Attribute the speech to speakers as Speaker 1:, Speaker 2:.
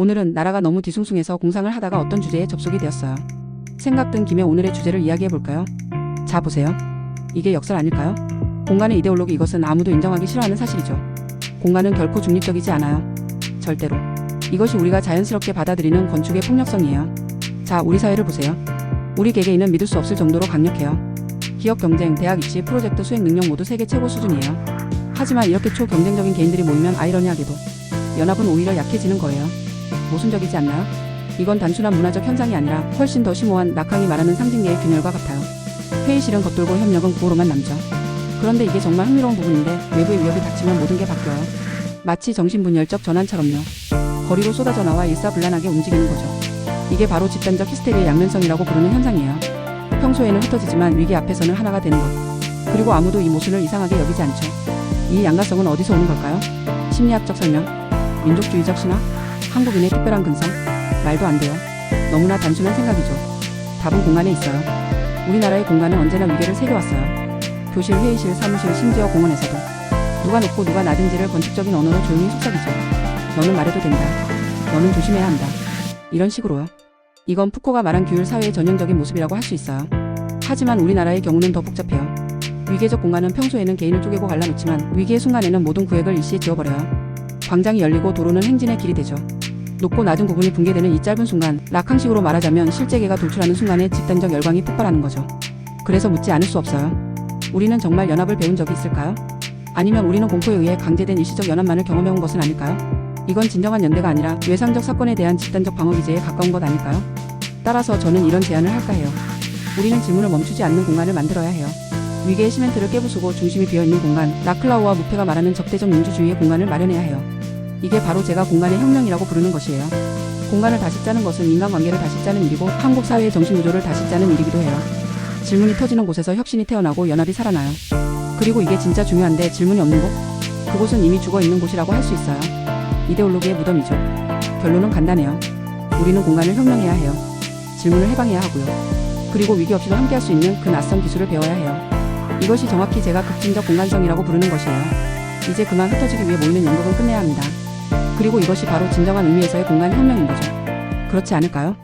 Speaker 1: 오늘은 나라가 너무 뒤숭숭해서 공상을 하다가 어떤 주제에 접속이 되었어요. 생각 든 김에 오늘의 주제를 이야기해 볼까요? 자, 보세요. 이게 역설 아닐까요? 공간의 이데올로기 이것은 아무도 인정하기 싫어하는 사실이죠. 공간은 결코 중립적이지 않아요. 절대로. 이것이 우리가 자연스럽게 받아들이는 건축의 폭력성이에요. 자, 우리 사회를 보세요. 우리 개개인은 믿을 수 없을 정도로 강력해요. 기업 경쟁, 대학 입시, 프로젝트 수행 능력 모두 세계 최고 수준이에요. 하지만 이렇게 초경쟁적인 개인들이 모이면 아이러니하게도 연합은 오히려 약해지는 거예요. 모순적이지 않나요? 이건 단순한 문화적 현상이 아니라 훨씬 더 심오한 낙항이 말하는 상징계의 균열과 같아요. 회의실은 겉돌고 협력은 구호로만 남죠. 그런데 이게 정말 흥미로운 부분인데 외부의 위협이 닥치면 모든 게 바뀌어요. 마치 정신분열적 전환처럼요. 거리로 쏟아져 나와 일사불란하게 움직이는 거죠. 이게 바로 집단적 히스테리의 양면성이라고 부르는 현상이에요. 평소에는 흩어지지만 위기 앞에서는 하나가 되는 것. 그리고 아무도 이 모순을 이상하게 여기지 않죠. 이 양가성은 어디서 오는 걸까요? 심리학적 설명? 민족주의적 신화? 한국인의 특별한 근성? 말도 안 돼요. 너무나 단순한 생각이죠. 답은 공간에 있어요. 우리나라의 공간은 언제나 위계를 새겨왔어요. 교실, 회의실, 사무실, 심지어 공원에서도. 누가 높고 누가 낮은지를 건축적인 언어로 조용히 속삭이죠. 너는 말해도 된다. 너는 조심해야 한다. 이런 식으로요. 이건 푸코가 말한 규율 사회의 전형적인 모습이라고 할 수 있어요. 하지만 우리나라의 경우는 더 복잡해요. 위계적 공간은 평소에는 개인을 쪼개고 갈라놓지만 위기의 순간에는 모든 구획을 일시에 지워버려요. 광장이 열리고 도로는 행진의 길이 되죠. 높고 낮은 구분이 붕괴되는 이 짧은 순간, 락항식으로 말하자면 실제계가 돌출하는 순간에 집단적 열광이 폭발하는 거죠. 그래서 묻지 않을 수 없어요. 우리는 정말 연합을 배운 적이 있을까요? 아니면 우리는 공포에 의해 강제된 일시적 연합만을 경험해온 것은 아닐까요? 이건 진정한 연대가 아니라 외상적 사건에 대한 집단적 방어 기제에 가까운 것 아닐까요? 따라서 저는 이런 제안을 할까 해요. 우리는 질문을 멈추지 않는 공간을 만들어야 해요. 위계의 시멘트를 깨부수고 중심이 비어있는 공간, 라클라우와 무페가 말하는 적대적 민주주의의 공간을 마련해야 해요. 이게 바로 제가 공간의 혁명이라고 부르는 것이에요. 공간을 다시 짜는 것은 인간관계를 다시 짜는 일이고 한국 사회의 정신구조를 다시 짜는 일이기도 해요. 질문이 터지는 곳에서 혁신이 태어나고 연합이 살아나요. 그리고 이게 진짜 중요한데 질문이 없는 곳? 그곳은 이미 죽어 있는 곳이라고 할 수 있어요. 이데올로기의 무덤이죠. 결론은 간단해요. 우리는 공간을 혁명해야 해요. 질문을 해방해야 하고요. 그리고 위기 없이도 함께 할 수 있는 그 낯선 기술을 배워야 해요. 이것이 정확히 제가 급진적 공간성이라고 부르는 것이에요. 이제 그만 흩어지기 위해 모이는 연극은 끝내야 합니다. 그리고 이것이 바로 진정한 의미에서의 공간 혁명인 거죠. 그렇지 않을까요?